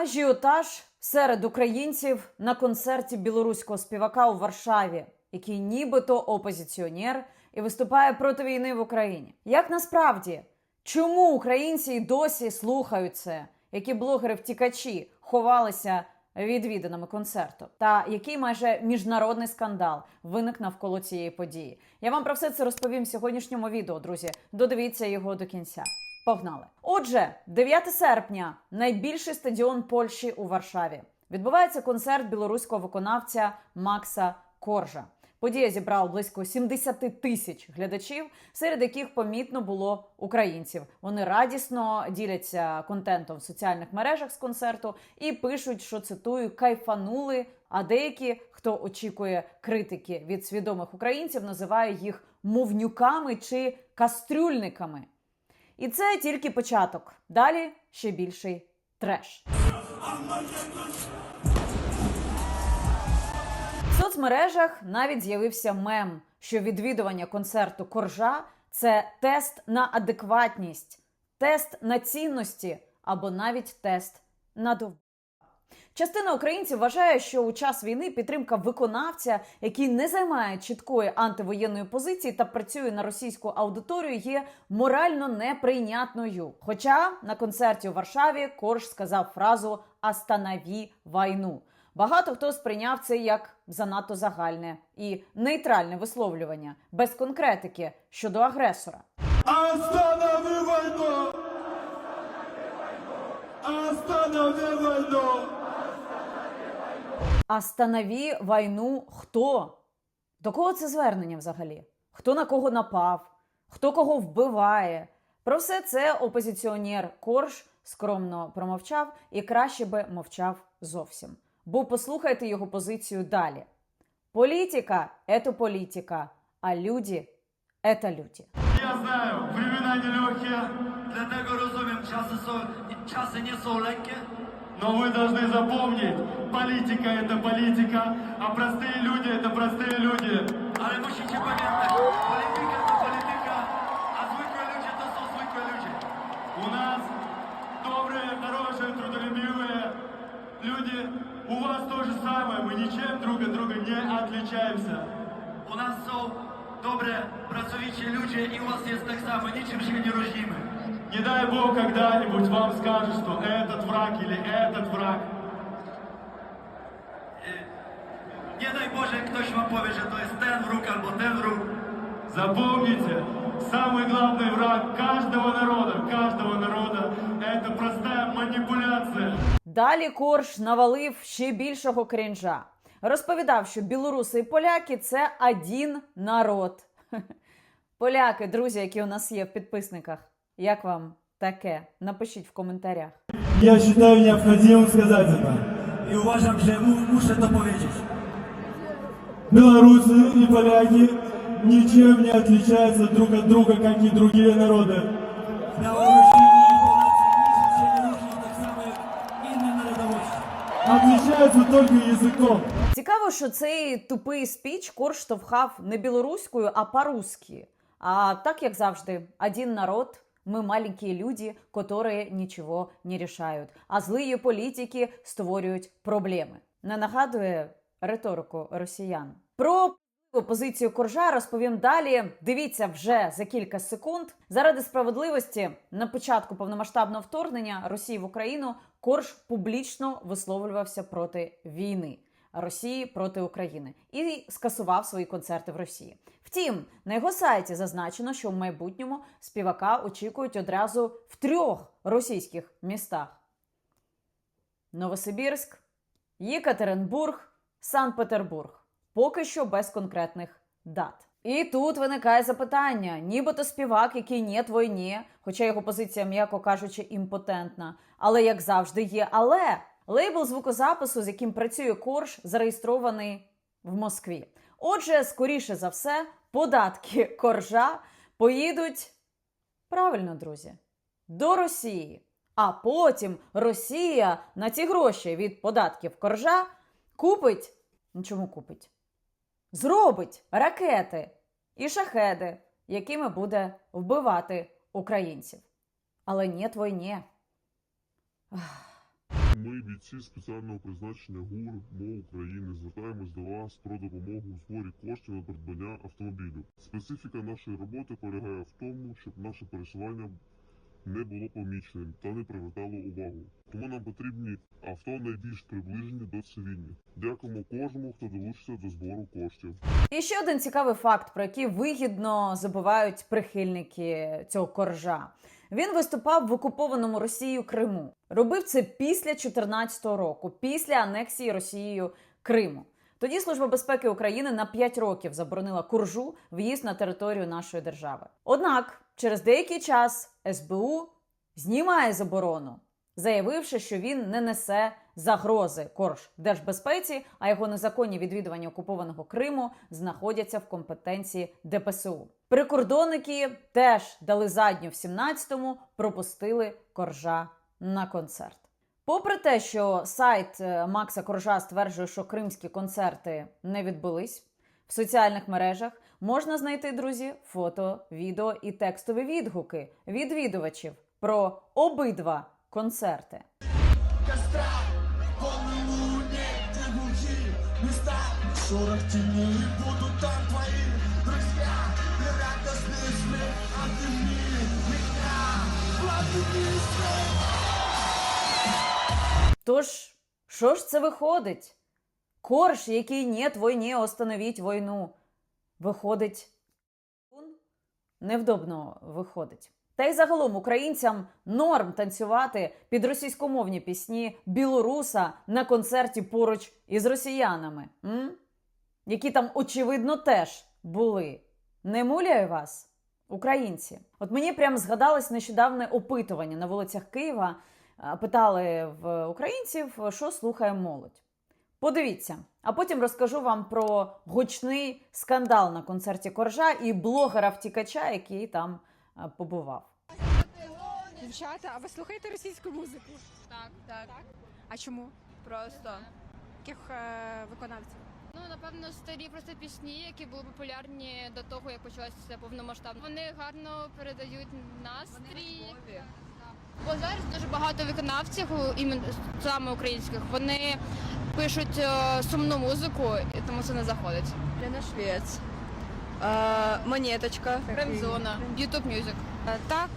Ажіотаж серед українців на концерті білоруського співака у Варшаві, який нібито опозиціонер і виступає проти війни в Україні. Як насправді, чому українці й досі слухають це? Які блогери-втікачі ховалися відвіданими концерту? Та який майже міжнародний скандал виник навколо цієї події? Я вам про все це розповім в сьогоднішньому відео, друзі. Додивіться його до кінця. Погнали! Отже, 9 серпня найбільший стадіон Польщі у Варшаві. Відбувається концерт білоруського виконавця Макса Коржа. Подія зібрала близько 70 тисяч глядачів, серед яких помітно було українців. Вони радісно діляться контентом в соціальних мережах з концерту і пишуть, що цитую кайфанули. А деякі, хто очікує критики від свідомих українців, називає їх мовнюками чи кастрюльниками. І це тільки початок. Далі ще більший треш. В соцмережах навіть з'явився мем, що відвідування концерту коржа це тест на адекватність, тест на цінності або навіть тест на дов. Частина українців вважає, що у час війни підтримка виконавця, який не займає чіткої антивоєнної позиції та працює на російську аудиторію, є морально неприйнятною. Хоча на концерті у Варшаві Корж сказав фразу «Останові війну. Багато хто сприйняв це як занадто загальне і нейтральне висловлювання без конкретики щодо агресора. Останови войну! Останови войну! Останові війну хто? До кого це звернення взагалі? Хто на кого напав? Хто кого вбиває? Про все це опозиціонер Корж скромно промовчав і краще би мовчав зовсім. Бо послухайте його позицію далі. Політика це політика, а люди це люди. Я знаю, времена Dlatego rozumiem, czasy, są, czasy nie są lekkie, Но вы должны запомнить, политика – это политика, а простые люди – это простые люди. А мужчині очень політика – це политика, а звуковые люди – это все звикли люди. У нас добрые, хорошие, трудолюбивые люди. У вас то же самое, мы ничем друг от друга не отличаемся. У нас все добре, працовічі люди, и у вас есть так само, ничем ще не рождіми. Не дай Бог когда-нибудь вам скажут, что этот враг или этот враг. Nie daj Boże, ktoś wam powie, że to jest ten wróg albo ten wróg. Запомните, самый главный враг каждого народа, каждого народа, это простая манипуляция. Далі Корж навалив ще більшого крінжа. Розповідав, що білоруси і поляки це один народ. Поляки, друзі, які у нас є в підписниках. Як вам таке? Напишіть в коментарях. Я считаю необходимым сказать это. I uważam, że mu, muszę to powiedzieć. Белорусы и поляки ничем не отличаются друг от друга, как и другие народы. Białorusini i Polacy niczym się nie różnią tak samo jak inne narodowości. Отличаются только языком. Цікаво, що цей тупий спіч Корж штовхав не білоруською, а по-русски. А так, як завжди, один народ, ми маленькі люди, которые нічого не рішають. А злиї політики створюють проблеми. Не нагадує риторику росіян. Про позицію Коржа розповім далі. Дивіться вже за кілька секунд. Заради справедливості на початку повномасштабного вторгнення Росії в Україну Корж публічно висловлювався проти війни. Росії проти України і скасував свої концерти в Росії. Втім, на його сайті зазначено, що в майбутньому співака очікують одразу в трьох російських містах: Новосибірськ, Єкатеринбург, Санкт-Петербург. Поки що без конкретних дат. І тут виникає запитання: нібито співак, який не війні, хоча його позиція, м'яко кажучи, імпотентна. Але як завжди, є але лейбл звукозапису, з яким працює Корж, зареєстрований в Москві. Отже, скоріше за все, податки коржа поїдуть правильно, друзі, до Росії. А потім Росія на ці гроші від податків коржа купить. Ну чому купить? Зробить ракети і шахеди, якими буде вбивати українців. Але нет війні. Ах. Ми, бійці спеціального призначення ГУР МО України, звертаємось до вас про допомогу у зборі коштів на придбання автомобілю. Специфіка нашої роботи полягає в тому, щоб наше пересування не було поміченим та не привертало увагу. Тому нам потрібні авто найбільш приближені до цивільних. Дякуємо кожному, хто долучиться до збору коштів. І ще один цікавий факт, про який вигідно забувають прихильники цього коржа. Він виступав в окупованому Росією Криму. Робив це після 2014 року, після анексії Росією Криму. Тоді Служба безпеки України на 5 років заборонила куржу в'їзд на територію нашої держави. Однак через деякий час СБУ знімає заборону, заявивши, що він не несе загрози корж держбезпеці, а його незаконні відвідування окупованого Криму знаходяться в компетенції ДПСУ. Прикордонники теж дали задню в 17-му, пропустили коржа на концерт. Попри те, що сайт е, Макса Коржа стверджує, що кримські концерти не відбулись, в соціальних мережах можна знайти, друзі, фото, відео і текстові відгуки відвідувачів про обидва концерти. Шорох теней, будут там твои друзья. И радостный смех, обними меня Обними Тож, що ж це виходить? Корж, який нет війні, остановіть війну. Виходить, невдобно виходить. Та й загалом українцям норм танцювати під російськомовні пісні білоруса на концерті поруч із росіянами, м? які там, очевидно, теж були. Не муляє вас, українці? От мені прям згадалось нещодавне опитування на вулицях Києва. Е, Питали в українців, що слухає молодь. Подивіться, а потім розкажу вам про гучний скандал на концерті Коржа і блогера-втікача, який там е, побував. Дівчата, а ви слухаєте російську музику? Так, так, А чому? просто. Яких е, виконавців? Ну, напевно, старі просто пісні, які були популярні до того, як почалося повномасштабно. Вони гарно передають настрій. Бо зараз дуже багато виконавців, іменно саме українських, вони пишуть е, сумну музику, тому це не заходить. Лена Швец. А, монеточка. Ремзона, YouTube Music. А, так,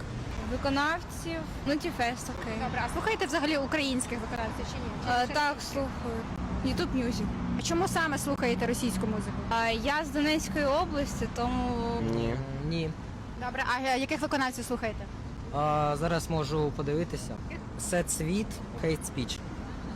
виконавців. Ну, Тіфест такий. Добре, а слухаєте взагалі українських виконавців чи ні? Чи так, слухаю. YouTube Music. А чому саме слухаєте російську музику? А, я з Донецької області, тому Ні. Ні. Добре, а е, яких виконавців слухаєте? А, зараз можу подивитися. Сет світ, хейт спіч.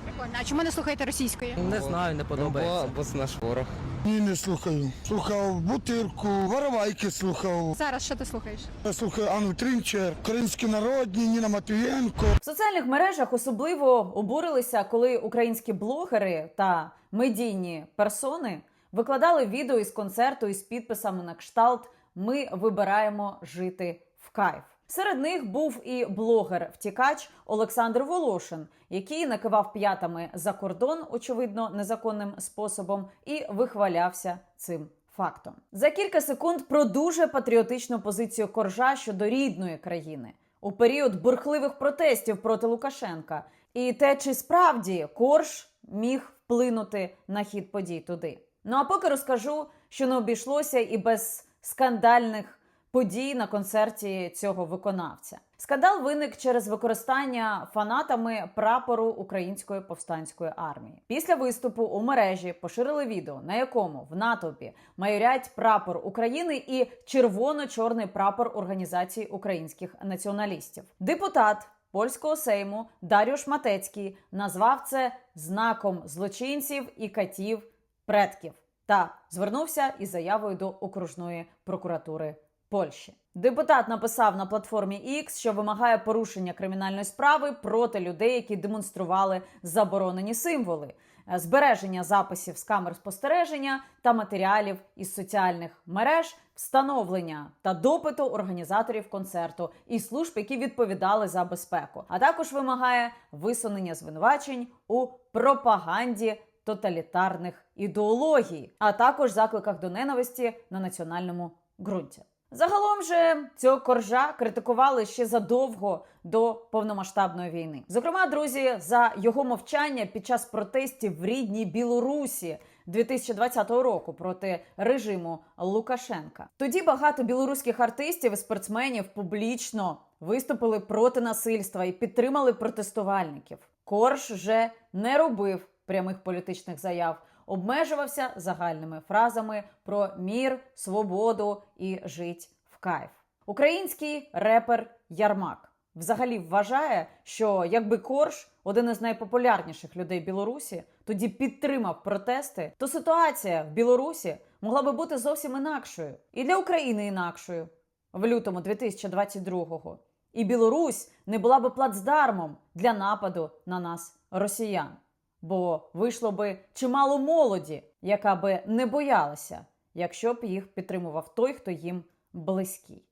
Прикольно. А чому не слухаєте російської? Не знаю, не подобається. бо це наш ворог. Ні, не слухаю. Слухав Бутирку, Воровайки слухав. Зараз що ти слухаєш? Я слухаю Анну Трінчер, Українські народні, Ніна Матвієнко. В соціальних мережах особливо обурилися, коли українські блогери та медійні персони викладали відео із концерту із підписами на кшталт Ми вибираємо жити в кайф. Серед них був і блогер-втікач Олександр Волошин, який накивав п'ятами за кордон, очевидно, незаконним способом, і вихвалявся цим фактом. За кілька секунд про дуже патріотичну позицію коржа щодо рідної країни у період бурхливих протестів проти Лукашенка, і те, чи справді корж міг вплинути на хід подій туди. Ну а поки розкажу, що не обійшлося і без скандальних подій на концерті цього виконавця. Скандал виник через використання фанатами прапору Української повстанської армії. Після виступу у мережі поширили відео, на якому в натовпі майорять прапор України і червоно-чорний прапор організації українських націоналістів. Депутат польського сейму Даріуш Матецький назвав це знаком злочинців і катів предків та звернувся із заявою до окружної прокуратури Польщі. Депутат написав на платформі X, що вимагає порушення кримінальної справи проти людей, які демонстрували заборонені символи, е, збереження записів з камер спостереження та матеріалів із соціальних мереж, встановлення та допиту організаторів концерту і служб, які відповідали за безпеку, а також вимагає висунення звинувачень у пропаганді тоталітарних ідеологій, а також закликах до ненависті на національному ґрунті. Загалом же цього коржа критикували ще задовго до повномасштабної війни. Зокрема, друзі, за його мовчання під час протестів в рідній Білорусі 2020 року проти режиму Лукашенка. Тоді багато білоруських артистів і спортсменів публічно виступили проти насильства і підтримали протестувальників. Корж же не робив прямих політичних заяв, обмежувався загальними фразами про мір, свободу і жить в кайф. Український репер Ярмак взагалі вважає, що якби Корж, один із найпопулярніших людей Білорусі, тоді підтримав протести, то ситуація в Білорусі могла би бути зовсім інакшою і для України інакшою в лютому 2022-го. І Білорусь не була би плацдармом для нападу на нас, росіян. Бо вийшло би чимало молоді, яка би не боялася, якщо б їх підтримував той, хто їм близький,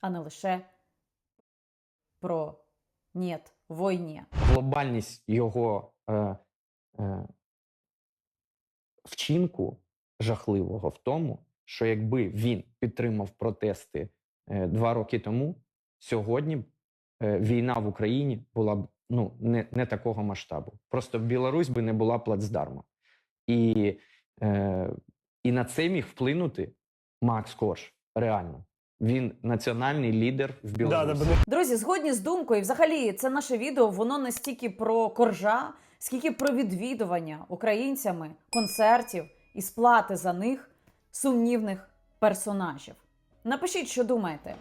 а не лише про «нєт» війні. глобальність його е, е, вчинку жахливого в тому, що якби він підтримав протести е, два роки тому, сьогодні е, війна в Україні була б ну, не, не такого масштабу. Просто Білорусь би не була плацдармом. І, е, і на це міг вплинути Макс Корж. Реально. Він національний лідер в Білорусі. Друзі, згодні з думкою, і взагалі це наше відео, воно не стільки про коржа, скільки про відвідування українцями концертів і сплати за них сумнівних персонажів. Напишіть, що думаєте.